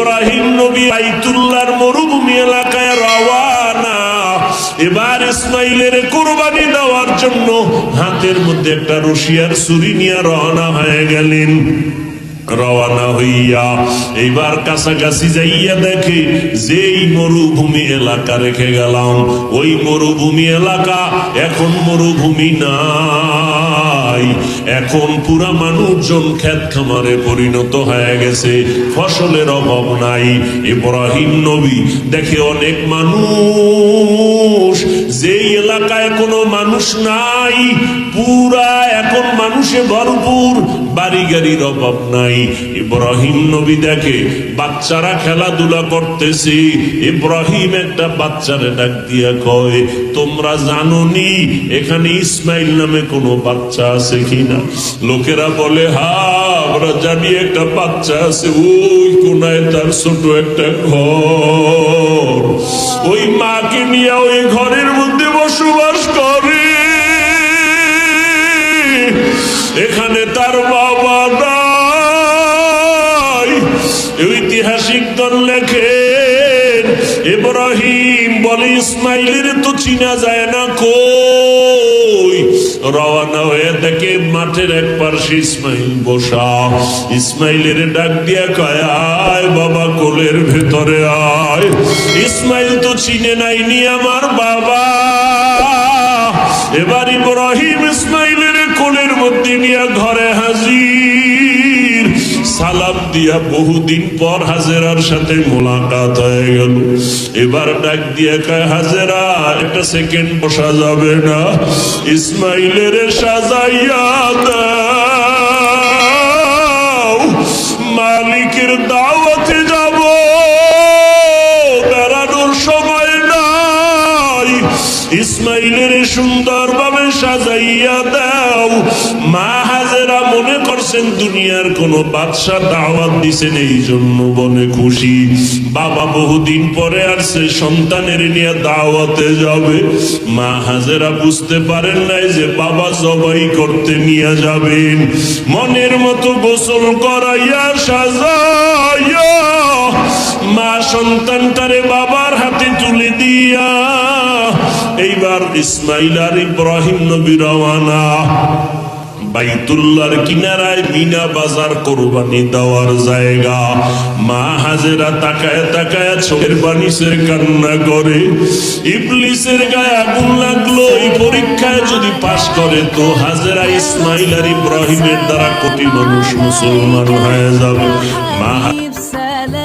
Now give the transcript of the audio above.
ইব্রাহিম নবী বাইতুল্লাহর মরুভূমি এলাকায় রওয়ানা। এবার ইসমাইলের কোরবানি দেওয়ার জন্য হাতের মধ্যে একটা রশিয়ার ছুরি নিয়ে রওনা হয়ে গেলেন। রওয়ানা হইয়া এইবার কাছাকাছি যাইয়া দেখে যেই মরুভূমি এলাকা রেখে গেলাম। ওই মরুভূমি এলাকা এখন মরুভূমি নাই। এখন পুরা মানুষজন খ্যাত খামারে পরিণত হয়ে গেছে, ফসলের অভাব নাই। ইব্রাহিম নবী দেখে অনেক মানুষ, যেই এলাকায় কোনো মানুষ নাই পুরা, এখন মানুষে ভরপুর বাড়ি গাড়ির অভাব নাই। দেখে, বাচ্চারা খেলাধুলা করতেছে। ইব্রাহিম একটা বাচ্চারে ডাক দিয়া কয়, তোমরা জানো নি এখানে ইসমাইল নামে কোনো বাচ্চা আছে কিনা? লোকেরা বলে, হা, আমরা জানি একটা বাচ্চা আছে, ওই কোনায় তার ছোট একটা ঘর। ঐতিহাসিক দল লেখেন, ইব্রাহিম বলে ইসমাইলের তো চিনা যায় না কই? রওয়ানা হয়ে দেখে মাঠের এক পার্শ্বে ইসমাইল বসা। ইসমাইলের ডাক দিয়া কয়, আয় বাবা, কোলের ভেতরে আয়। ইসমাইল তো চিনে নাইনি আমার বাবা। এবার ইব্রাহিম ইসমাইলের কোলের মধ্যে নিয়ে ঘরে সালাম দিয়া বহুদিন পর হাজেরার সাথে মোলাকাত হয়ে গেল। এবার ডাক দিয়ে কয়, হাজেরা, একটা সেকেন্ড বসা যাবে না। ইসমাইলের সাজাইয়া দাও। মালিকের দাওয়াতে যাব। বেড়ানোর সময় নাই। ইসমাইলের সুন্দর ভাবে সাজাইয়া দাও। মা মনে করছেন দুনিয়ার কোন বাদশাহ দাওয়াত দিছেন এই জন্য বনে খুশি। বাবা বহুদিন পরে আসছে, সন্তানের নিয়ে দাওয়াতে যাবে। মা হাজেরা বুঝতে পারেন নাই যে বাবা জবাই করতে নিয়ে যাবেন। মনের মতো গোসল করাইয়া সাজাইয়া মা সন্তান সন্তানটারে বাবার হাতে তুলে দিয়া এইবার ইসমাইল আর ইব্রাহিম নবী রওয়ানা বাইতুল্লার কিনারায় মিনা বাজার কোরবানি দেওয়ার জায়গা। মা হাজেরা তাকায় তাকায় চোখের বানিসের কান্না করে। ইবলিসের গায়ে আগুন লাগল, এই পরীক্ষায় যদি পাশ করে, তো হাজেরা ইসমাইল আর ইব্রাহিমের দ্বারা কোটি মানুষ মুসলমান হয়ে যাবে। মা